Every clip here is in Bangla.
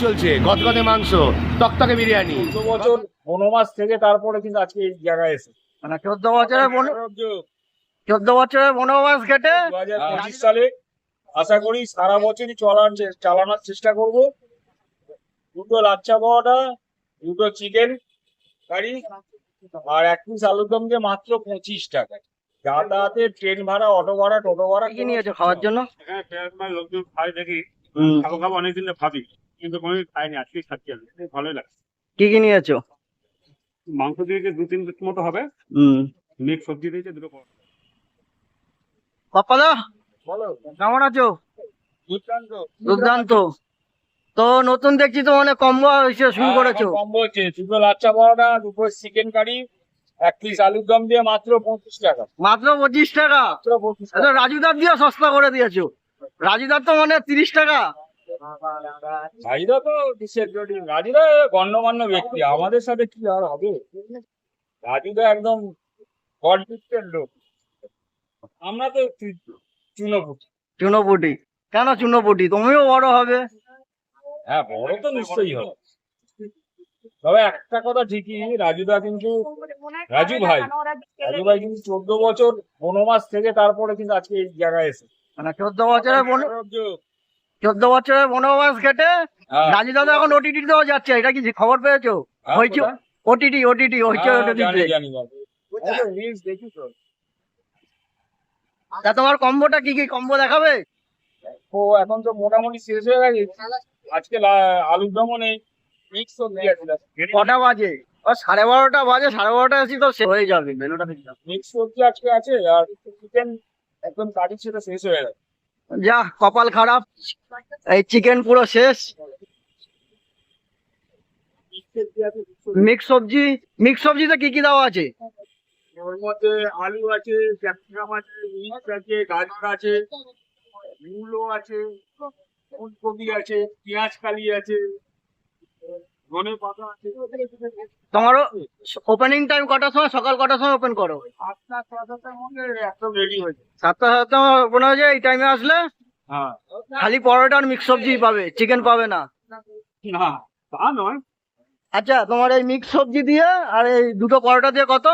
চলছে। গদগদে মাংস তকতকে বিরিয়ানি। বছর বনবাস থেকে তারপরে কিন্তু আজকে এই জায়গায় এসে মানে চোদ্দ বছরের বন- দু চোদ্দ বছরের বনবাস কেটে হাজার পঁচিশ সালে আশা করি সারা বছরই চলার চে- চালানোর চেষ্টা করব। দুটো লাচ্চা পাওয়াটা দুটো চিকেন কারি আর এক পিস আলুর দম দিয়ে মাত্র পঁচিশ টাকা। যাতায়াতে ট্রেন ভাড়া অটো ভাড়া টোটো ভাড়া কি নিয়েছে খাওয়ার জন্য? সময় লোকজন খাই দেখি। খাব খাব অনেকদিন ভাবি। কিন্তু কোনোদিন খাইনি আজকে খাচ্ছি আমি। ভালোই লাগছে। কি কি নিয়েছো? মাংস দিয়েছে দু তিন পিস মতো হবে। হুম। মিক্স সবজি দিয়েছে দুটো পরোটা। পাপ্পাদা বলো। কেমন আছো? দুর্দান্ত। দুর্দান্ত। তো নতুন দেখছি তো অনেক কম্বো শুরু করেছ। কম্বো হচ্ছে। দুটো লাচ্চা পাওয়াটা দুটো চিকেন কারি এক পিস আলুর দম দিয়ে মাত্র পঁচিশ টাকা। মাত্র পঁচিশ টাকা? রাজুদার দিয়ে সস্তা করে দিয়েছ। রাজুদার তো মানে তিরিশ টাকা। রাজিদা তো রাজিদা গণ্যমান্য ব্যক্তি আমাদের সাথে কি আর হবে? রাজুদা একদম গডপিটের লোক। আমরা তো চুনোপুটি চুনোপুটি কেন চুনোপুটি তুমিও বড় হবে। হ্যাঁ বড় তো নিশ্চয়ই হবে। তবে একটা কথা ঠিকই রাজুদা কিন্তু রাজু ভাই রাজু ভাই কিন্তু চোদ্দ বছর বনমাস থেকে তারপরে কিন্তু আজকে এই জায়গায় এসে মানে চোদ্দ বছরের চোদ্দ বছরের বনবাস কেটে হ্যাঁ, দাদা এখন ওটিটি দেওয়া যাচ্ছে এটা কি খবর পেয়েছ? হ্যাঁ, হয়েছে? ওটিটি ওটিটি হয়েছে হ্যাঁ, ওটিটি জানি জানি জানি। ওই তো তোমার কম্বোটা কি কি কম্বো দেখাবে? ও এখন তো মোটামুটি শেষ হয়ে গেছে। আজকে আলুর দমও নেই। কটা বাজে? ও সাড়ে বারোটা বাজে সাড়ে বারোটা আসি তো শেষ হয়ে যাবে মেনুটা মিক্স সবজি আজকে আছে আর চিকেন একদম কারি ছিল শেষ হয়ে গেছে। যা, কপাল খারাপ। এই চিকেন পুরো শেষ। মিক্স সবজি মিক্স সবজিতে কি কি দেওয়া আছে? ওর মধ্যে আলু আছে, ক্যাপসিকাম আছে, মিক্স আছে, গাজর আছে, মূলো আছে, ফুলকপি আছে, পেঁয়াজ কালি আছে। তোমারও ওপেনিং টাইম কটার সময়? সকাল কটার সময় ওপেন করো। সাতটা সাতটা ওপেন হয়ে যায় এই টাইমে আসলে হ্যাঁ খালি পরোটা আর মিক্স সবজি পাবে চিকেন পাবে না। তা নয় আচ্ছা তোমার এই মিক্স সবজি দিয়ে আর এই দুটো পরোটা দিয়ে কত?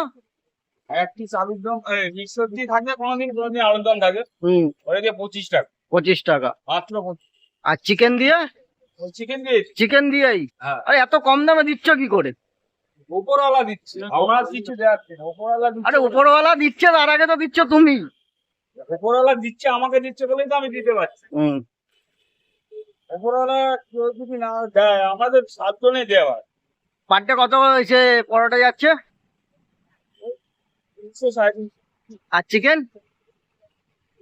একটি আলুর দম মিক্স সবজি থাকবে কোনোদিন কোনোদিন আলুর দম থাকে হুম। ওটা দিয়ে পঁচিশ টাকা। পঁচিশ টাকা। মাত্র আর চিকেন দিয়ে? চিকেন দিয়ে চিকেন দিয়েই? হ্যাঁ। আরে এত কম দামে দিচ্ছ কি করে? উপরওয়ালা দিচ্ছে। আমরা কিছু আরে উপরওয়ালা দিচ্ছে তার আগে তো দিচ্ছ তুমি। উপরওয়ালা দিচ্ছে আমাকে দিচ্ছে বলেই তো আমি দিতে পারছি। কেউ যদি না দেয় আমাদের কত এসে পরোটা যাচ্ছে? তিনশো সাড়ে তিনশো। আর চিকেন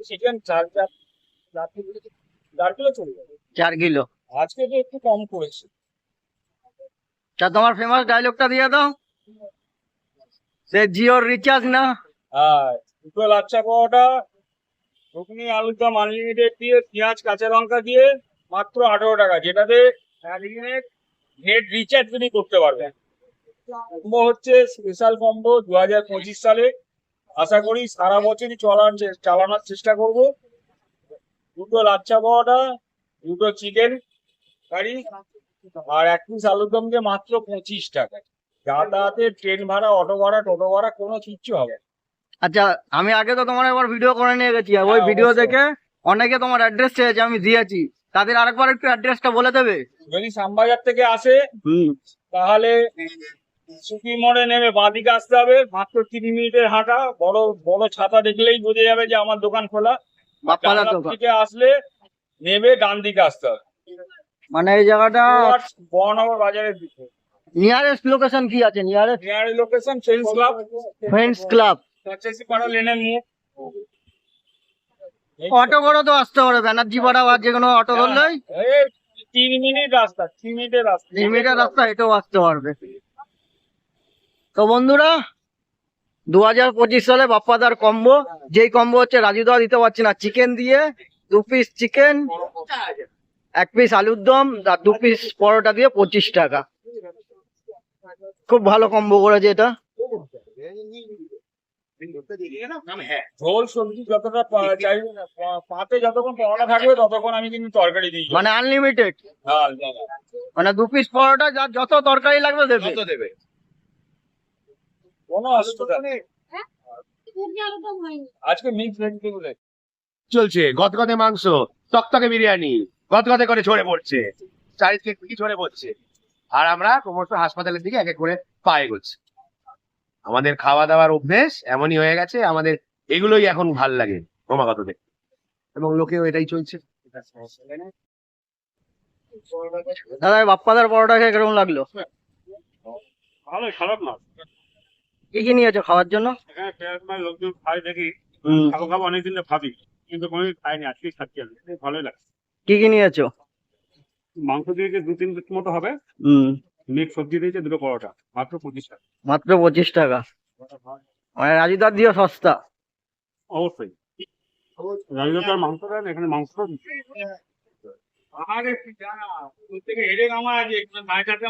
চিকেন চার চার চার কিলো চার কিলো চলে যাবে। চার কিলো। আজকে তো একটু কম করেছে। তা তোমার ফেমাস ডায়লগটা দিয়ে দাও। সে জিওর রিচার্জ না? আর দুটো লাচ্চা পাওয়াটা ঘুগনি আলুর দম আনলিমিটেড দিয়ে পেঁয়াজ কাঁচা লঙ্কা দিয়ে মাত্র আঠারো টাকা যেটাতে একদিনে নেট রিচার্জ তুমি করতে পারবে। কম্বো হচ্ছে স্পেশাল কম্বো দু হাজার পঁচিশ সালে। আশা করি সারা বছরই চলার চালানোর চেষ্টা করব। দুটো লাচ্চা পাওয়াটা দুটো চিকেন কারি আর এক পিস আলুর দম দিয়ে মাত্র পঁচিশ টাকা। যাতায়াতের ট্রেন ভাড়া অটো ভাড়া টোটো ভাড়া কোনো কিচ্ছু হবে না। আচ্ছা আমি আগে তো তোমার একবার ভিডিও করে নিয়ে গেছি আর ওই হ্যাঁ, ভিডিও অবশ্যই। দেখে অনেকে তোমার অ্যাড্রেস চেয়েছে আমি দিয়েছি। তাদের আরেকবার একটু অ্যাড্রেসটা বলে দেবে? যদি শ্যামবাজার থেকে আসে হুম। তাহলে সুকি মোড়ে নেমে বাঁদিকে আসতে হবে মাত্র তিন মিনিটের হাঁটা। বড় বড় ছাতা দেখলেই বোঝা যাবে যে আমার দোকান খোলা। বাপ্পাদার থেকে আসলে নেমে ডান দিকে আসতে হবে। মানে এই জায়গাটা বহনগর বাজারের দিকে। নিয়ারেস্ট লোকেশন কি আছে? Nearest near location friends club friends club পঁচাশি পাড়া লেনের মুখ। অটো করে তো আসতে পারে ব্যানার্জি পাড়া বা যে কোনো অটো ধরলেই। তিন মিনিট রাস্তা তিন মিনিটের রাস্তা। তিন মিটার রাস্তা হেঁটেও আসতে পারবে। তো বন্ধুরা দু হাজার পঁচিশ সালে বাপ্পাদার কম্বো যেই কম্বো হচ্ছে রাজুদা দিতে পারছে না চিকেন দিয়ে দু পিস চিকেন এক পিস আলুর দম আর দু পিস পরোটা দিয়ে পঁচিশ টাকা। খুব ভালো কম্বো করেছে এটা। হ্যাঁ সবজি যতটা পা- চাইবে না, পা- পাতে যতক্ষণ পরোটা থাকবে ততক্ষণ আমি তরকারি দিই মানে আনলিমিটেড হ্যাঁ, মানে দু পিস পরোটা যার যত তরকারি লাগবে দেবে। কোনো অসুবিধা নেই। আজকে মিক্স ভেজিটেবল চলছে গতগতে মাংস তকতকে বিরিয়ানি। গতগতে করে ঝরে পড়ছে। চারিদিকে কি ঝরে পড়ছে? আর আমরা ক্রমশ হাসপাতালের দিকে এক এক করে পায়ে করছি আমাদের খাওয়া দাওয়ার অভ্যেস এমনই হয়ে গেছে আমাদের এগুলোই এখন ভালো লাগে ক্রমাগত দেখতে। এবং লোকেও এটাই চলছে। দাদা বাপ্পাদার পরোটা খেয়ে কীরকম লাগল? ভালোই খারাপ না। কি কি নিয়েছো খাওয়ার জন্য? এখানে লোকজন খাই দেখি। খাব খাব অনেকদিন ধরে ভাবি কিন্তু কোনোদিন খাইনি আজকেই খাচ্ছি আমি। ভালোই লাগছে। কি কি নিয়েছো? মাংস দিয়েছে দু তিন পিস মতো হবে। হুম। মিক্স সবজি দিয়েছে দুটো পরোটা মাত্র পঁচিশ টাকা। মাত্র পঁচিশ টাকা। মানে রাজুদার দিও সস্তা। অবশ্যই। রাজুদার মাংস দেন এখানে মাংস আরে জানা থেকে হেডেক আমার আছে